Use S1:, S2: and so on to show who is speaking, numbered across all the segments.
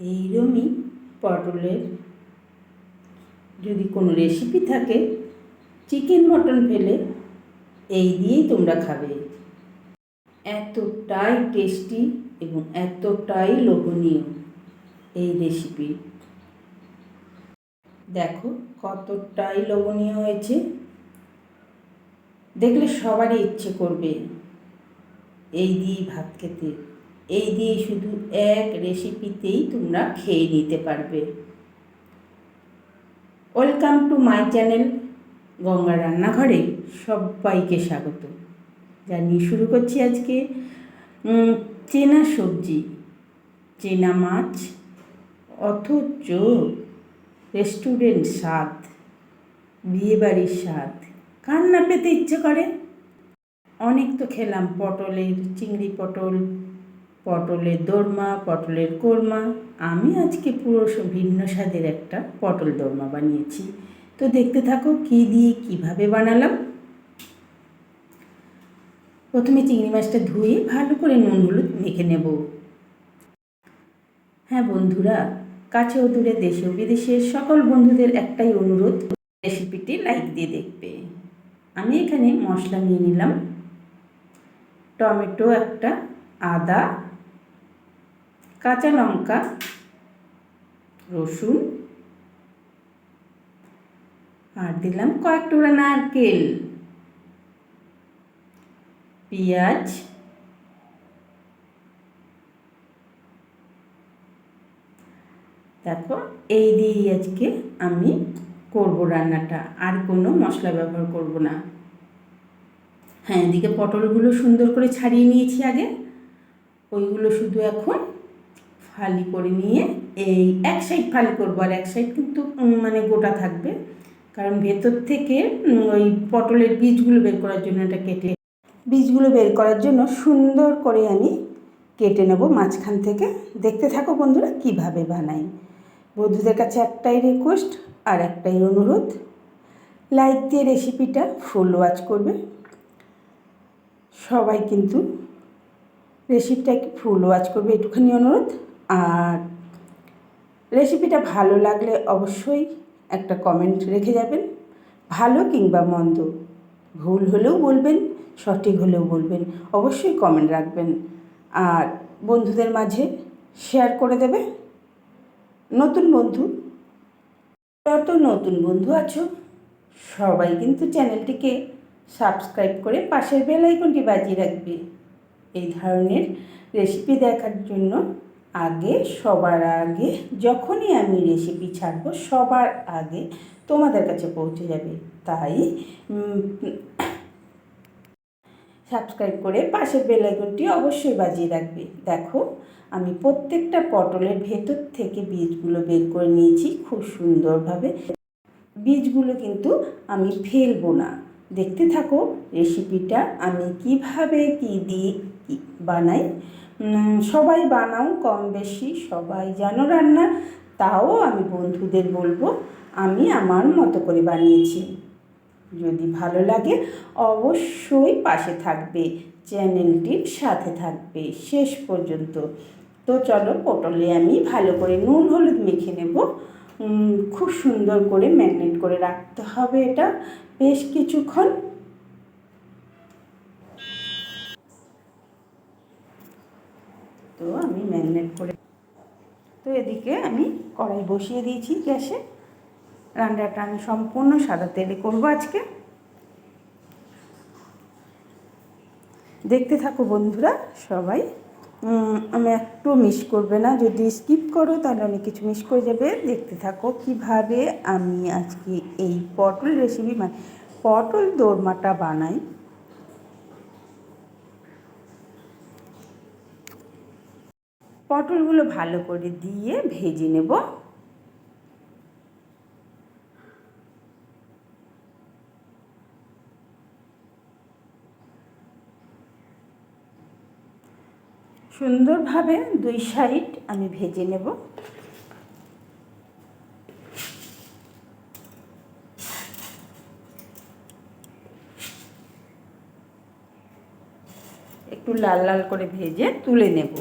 S1: এইরমই পটলের যদি কোনো রেসিপি থাকে চিকেন মটন ফেলে, এই দিয়েই তোমরা খাবে। এতটাই টেস্টি এবং এতটাই লোভনীয় এই রেসিপি দেখো কতটাই লোভনীয় হয়েছে। দেখলে সবারই ইচ্ছে করবে, এই দিয়েই ভাত খেতে। এই দিয়ে শুধু এক রেসিপিতেই তোমরা খেয়ে নিতে পারবে। Welcome to my channel Ganga রান্নাঘরে সবাইকে স্বাগত। জানিয়ে শুরু করছি আজকে চেনা সবজি, চেনা মাছ, অথচ রেস্টুরেন্ট স্বাদ, বিয়েবাড়ির স্বাদ, কার না পেতে ইচ্ছে করে? অনেক তো খেলাম, পটলের, চিংড়ি পটল পটলের দোরমা, পটলের কোরমা। আমি আজকে পুরো ভিন্ন স্বাদের একটা পটল দোরমা বানিয়েছি। তো দেখতে থাকো কী দিয়ে কীভাবে বানালাম। প্রথমে চিংড়ি মাছটা ধুয়ে ভালো করে নুন হলুদ মেখে নেব। হ্যাঁ বন্ধুরা, কাছে ও দূরে দেশে ও বিদেশের সকল বন্ধুদের একটাই অনুরোধ, রেসিপিটি লাইক দিয়ে দেখবে। আমি এখানে মশলা নিয়ে নিলাম। টমেটো একটা, আদা কাঁচা লঙ্কা, রসুন, আর দিলাম কয়েক টুকরা নারকেল। পেঁয়াজ, দেখো, এই দিয়েই আজকে আমি করব রান্নাটা। আর কোনো মশলা ব্যবহার করব না। হ্যাঁ এদিকে পটলগুলো সুন্দর করে ছাড়িয়ে নিয়েছি আগে। ওইগুলো শুধু এখন ফালি করে নিয়ে এই এক সাইড ফালি করব আর এক সাইড কিন্তু মানে গোটা থাকবে। কারণ ভেতর থেকে ওই পটলের বীজগুলো বের করার জন্য এটা কেটে, বীজগুলো বের করার জন্য সুন্দর করে আমি কেটে নেব মাঝখান থেকে। দেখতে থাকো বন্ধুরা কীভাবে বানাই। বন্ধুদের কাছে একটাই রিকোয়েস্ট আর একটাই অনুরোধ লাইক দিয়ে রেসিপিটা ফুল ওয়াচ করবে। সবাই কিন্তু রেসিপিটাকে ফুল ওয়াচ করবে, একটুখানি অনুরোধ। আর রেসিপিটা ভালো লাগলে অবশ্যই একটা কমেন্ট রেখে যাবেন। ভালো কিংবা মন্দ, ভুল হলেও বলবেন, সঠিক হলেও বলবেন, অবশ্যই কমেন্ট রাখবেন। আর বন্ধুদের মাঝে শেয়ার করে দেবে। নতুন বন্ধু, যত নতুন বন্ধু আছো, সবাই কিন্তু চ্যানেলটিকে সাবস্ক্রাইব করে পাশের বেল আইকনটি বাজিয়ে রাখবে। এই ধরনের রেসিপি দেখার জন্য আগে, সবার আগে, যখনই আমি রেসিপি ছাড়বো, সবার আগে তোমাদের কাছে পৌঁছে যাবে। তাই সাবস্ক্রাইব করে পাশের বেল আইকনটি অবশ্যই বাজিয়ে রাখবে। দেখো, আমি প্রত্যেকটা পটলের ভেতর থেকে বীজগুলো বের করে নিয়েছি খুব সুন্দরভাবে। বীজগুলো কিন্তু আমি ফেলব না। দেখতে থাকো রেসিপিটা আমি কীভাবে কি দিয়ে বানাই। সবাই বানাও, কম বেশি সবাই জানো রান্না। তাও আমি বন্ধুদের বলব, আমি আমার মতো করে বানিয়েছি। যদি ভালো লাগে, অবশ্যই পাশে থাকবে, চ্যানেলটির সাথে থাকবে। শেষ পর্যন্ত। তো চলো, পটলে আমি ভালো করে নুন, হলুদ মেখে নেব। খুব সুন্দর করে ম্যাগনেট করে রাখতে হবে এটা। বেশ কিছুক্ষণ তো আমি ম্যাগনেট করে তো এদিকে আমি কড়াই বসিয়ে দিয়েছি গ্যাসে। রান্নাটা আমি সম্পূর্ণ সাদা তেলে করব আজকে। দেখতে থাকো বন্ধুরা সবাই। আমি একটু মিস করবে না, যদি স্কিপ করো তাহলে অনেক কিছু মিস করে যাবে। দেখতে থাকো কীভাবে আমি আজকে এই পটল রেসিপি মানে পটল দোরমাটা বানাই। পটলগুলো ভালো করে দিয়ে ভেজে নেব। সুন্দরভাবে দুই সাইড আমি ভেজে নেব। একটু লাল লাল করে ভেজে তুলে নেব।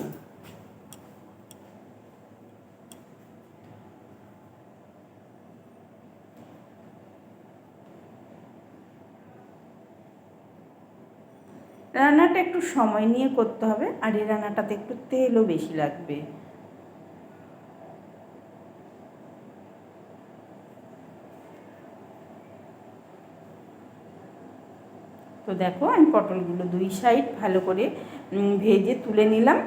S1: রান্নাটা একটু সময় নিয়ে করতে হবে, আর এই রান্নাটাতে একটু তেলও বেশি লাগবে। তো দেখো, আমি পটলগুলো দুই সাইড ভালো করে ভেজে তুলে নিলাম।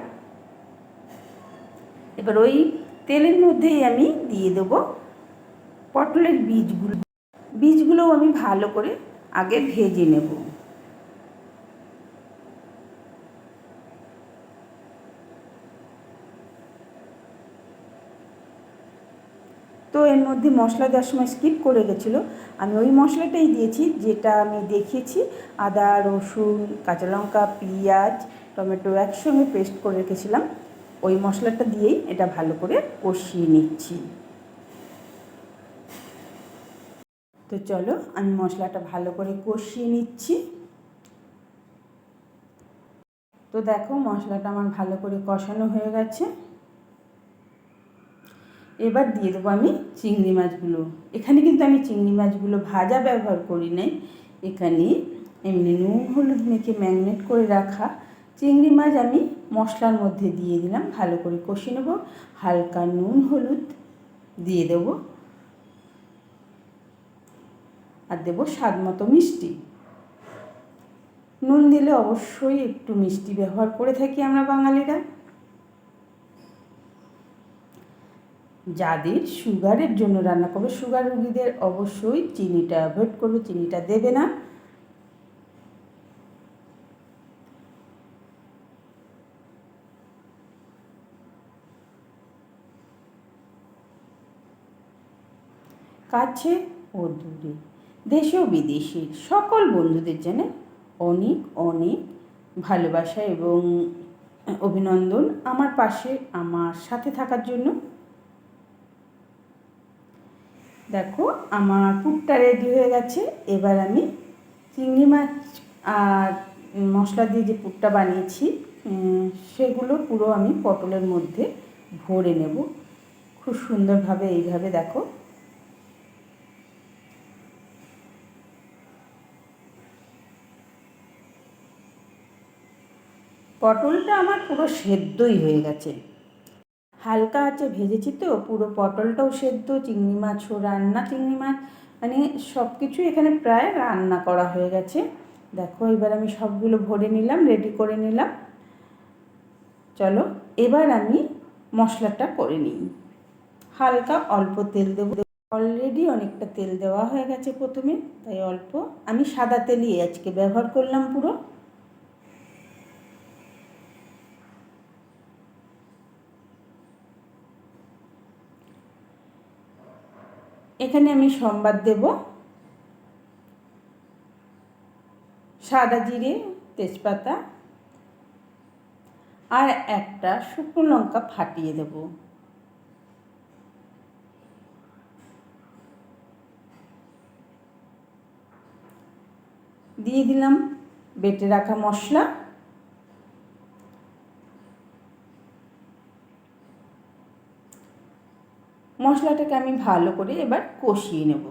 S1: এবার ওই তেলের মধ্যেই আমি দিয়ে দেবো পটলের বীজগুলো। বীজগুলোও আমি ভালো করে আগে ভেজে নেব তো এর মধ্যে মশলা দেওয়ার সময় স্কিপ করে গেছিল। আমি ওই মশলাটাই দিয়েছি, যেটা আমি দেখিয়েছি। আদা, রসুন, কাঁচা লঙ্কা, পেঁয়াজ, টমেটো একসঙ্গে পেস্ট করে রেখেছিলাম। ওই মশলাটা দিয়েই এটা ভালো করে কষিয়ে নিচ্ছি। তো চলো, আমি মশলাটা ভালো করে কষিয়ে নিচ্ছি। তো দেখো, মশলাটা আমার ভালো করে কষানো হয়ে গেছে। এবার দিয়ে দেবো আমি চিংড়ি মাছগুলো। এখানে কিন্তু আমি চিংড়ি মাছগুলো ভাজা ব্যবহার করি নাই। এখানে এমনি নুন, হলুদ মেখে ম্যাগনেট করে রাখা চিংড়ি মাছ আমি মশলার মধ্যে দিয়ে দিলাম। ভালো করে কষিয়ে নেব। হালকা নুন, হলুদ দিয়ে দেব। আর দেবো স্বাদ মতো মিষ্টি। নুন দিলে অবশ্যই একটু মিষ্টি ব্যবহার করে থাকি আমরা বাঙালিরা। যাদের সুগারের জন্য রান্না করবে। সুগার রুগীদের অবশ্যই চিনিটা অ্যাভয়েড করবে, চিনিটা দেবে না। কাছে ও দূরে, দেশে ও বিদেশে, সকল বন্ধুদের জন্য অনেক অনেক ভালোবাসা এবং অভিনন্দন আমার পাশে, আমার সাথে থাকার জন্য। দেখো, আমার পুরটা রেডি হয়ে গেছে। এবার আমি চিংড়ি মাছ আর মশলা দিয়ে যে পুরটা বানিয়েছি সেগুলো পুরো আমি পটলের মধ্যে ভরে নেব। খুব সুন্দরভাবে এইভাবে দেখো। পটলটা আমার পুরো সেদ্ধই হয়ে গেছে। হালকা আছে ভেজেছি তো, পুরো পটলটাও সেদ্ধ, চিংড়ি মাছও রান্না, চিংড়ি মাছ মানে সব কিছু এখানে প্রায় রান্না করা হয়ে গেছে। দেখো, এবার আমি সবগুলো ভরে নিলাম রেডি করে নিলাম। চলো, এবার আমি মশলাটা করে নিই। হালকা অল্প তেল দেবো। অলরেডি অনেকটা তেল দেওয়া হয়ে গেছে প্রথমে, তাই অল্প। আমি সাদা তেলই আজকে ব্যবহার করলাম পুরো। এখানে আমি সম্বাদ দেব। সাদা জিরে, তেজপাতা, আর একটা শুকনো লঙ্কা ফাটিয়ে দেব। দিয়ে দিলাম বেটে রাখা মশলা। মশলাটাকে আমি ভালো করে এবার কষিয়ে নেব।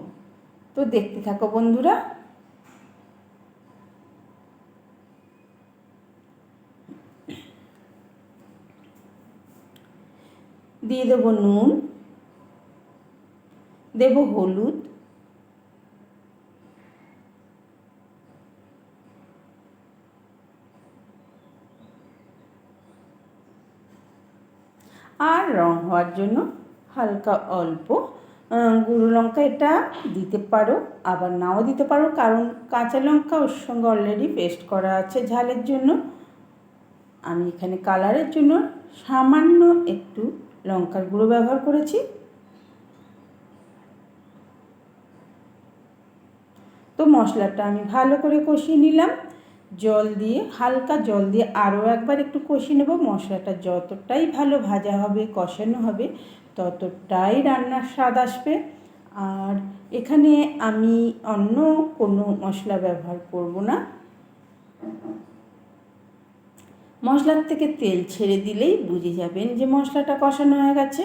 S1: তো দেখতে থাকো বন্ধুরা। দিয়ে দেব নুন, দেব হলুদ, আর রং হওয়ার জন্য হালকা অল্প। গুঁড়ো লঙ্কা এটা দিতে পারো, আবার নাও দিতে পারো, কারণ কাঁচা লঙ্কা ওর সঙ্গে অলরেডি পেস্ট করা আছে ঝালের জন্য। আমি এখানে কালারের জন্য সামান্য একটু লঙ্কার গুঁড়ো ব্যবহার করেছি। তো মশলাটা আমি ভালো করে কষিয়ে নিলাম। জল দিয়ে, হালকা জল দিয়ে আরও একবার একটু কষিয়ে নেব। মশলাটা যতটাই ভালো ভাজা হবে, কষানো হবে, ততটাই রান্নার স্বাদ আসবে। আর এখানে আমি অন্য কোনো মশলা ব্যবহার করব না। মশলার থেকে তেল ছেড়ে দিলেই বুঝে যাবেন যে মশলাটা কষানো হয়ে গেছে।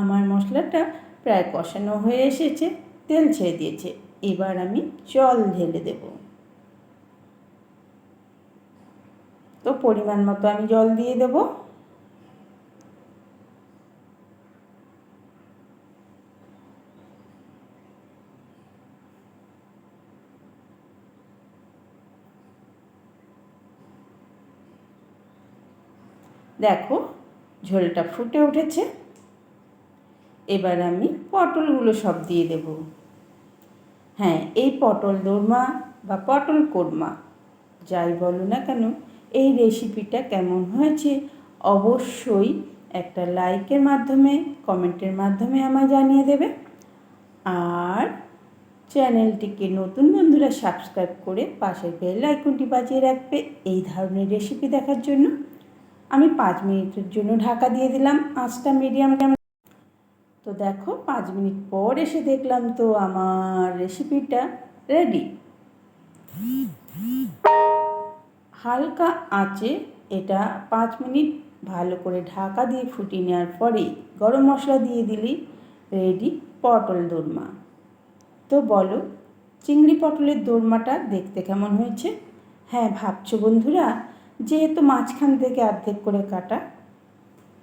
S1: আমার মশলাটা প্রায় কষানো হয়ে এসেছে, তেল ছেড়ে দিয়েছে। এবার আমি জল ঢেলে দেবো। তো পরিমাণ মতো আমি জল দিয়ে দেব। দেখো, ঝোলটা ফুটে উঠেছে। এবার আমি পটলগুলো সব দিয়ে দেব। হ্যাঁ এই পটল দোরমা বা পটল কোরমা, যাই বলো না কেন এই রেসিপিটা কেমন হয়েছে? অবশ্যই একটা লাইকের মাধ্যমে কমেন্টের মাধ্যমে আমায় জানিয়ে দেবে। আর চ্যানেলটিকে নতুন বন্ধুরা সাবস্ক্রাইব করে পাশের বেল আইকনটি বাজিয়ে রাখবে এই ধরনের রেসিপি দেখার জন্য। আমি পাঁচ মিনিটের জন্য ঢাকা দিয়ে দিলাম আঁচটা মিডিয়াম তো দেখো, পাঁচ মিনিট পর এসে দেখলাম তো আমার রেসিপিটা রেডি হালকা আঁচে এটা পাঁচ মিনিট ভালো করে ঢাকা দিয়ে ফুটিয়ে নেওয়ার পরে গরম মশলা দিয়ে দিলি রেডি পটল দোরমা। তো বলো, চিংড়ি পটলের দোরমাটা দেখতে কেমন হয়েছে? হ্যাঁ ভাবছ বন্ধুরা, যেহেতু মাঝখান থেকে অর্ধেক করে কাটা,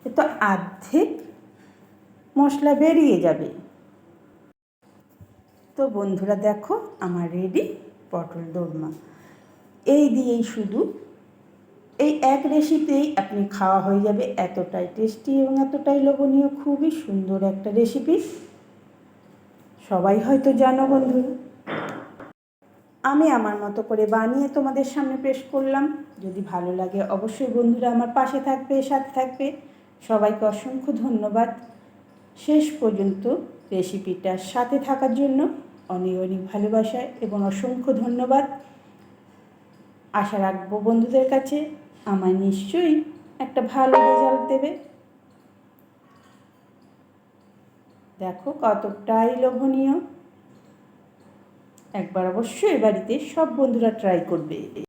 S1: তো অর্ধেক মশলা বেরিয়ে যাবে। তো বন্ধুরা দেখো, আমার রেডি পটল দোরমা। এই দিয়েই শুধু, এই এক রেসিপিতেই আপনি খাওয়া হয়ে যাবে এতটাই টেস্টি এবং এতটাই লোভনীয়, খুবই সুন্দর একটা রেসিপি সবাই হয়তো জানো বন্ধুরা আমি আমার মতো করে বানিয়ে তোমাদের সামনে পেশ করলাম। যদি ভালো লাগে অবশ্যই বন্ধুরা আমার পাশে থাকবে, সাথে থাকবে। সবাইকে অসংখ্য ধন্যবাদ। শেষ পর্যন্ত রেসিপিটার সাথে থাকার জন্য অনেক অনেক ভালোবাসা এবং অসংখ্য ধন্যবাদ। আশা রাখব বন্ধুদের কাছে আমার নিশ্চয়ই একটা ভালো রেজাল্ট দেবে। দেখো কতটাই লোভনীয়। একবার অবশ্যই বাড়িতে সব বন্ধুরা ট্রাই করবে।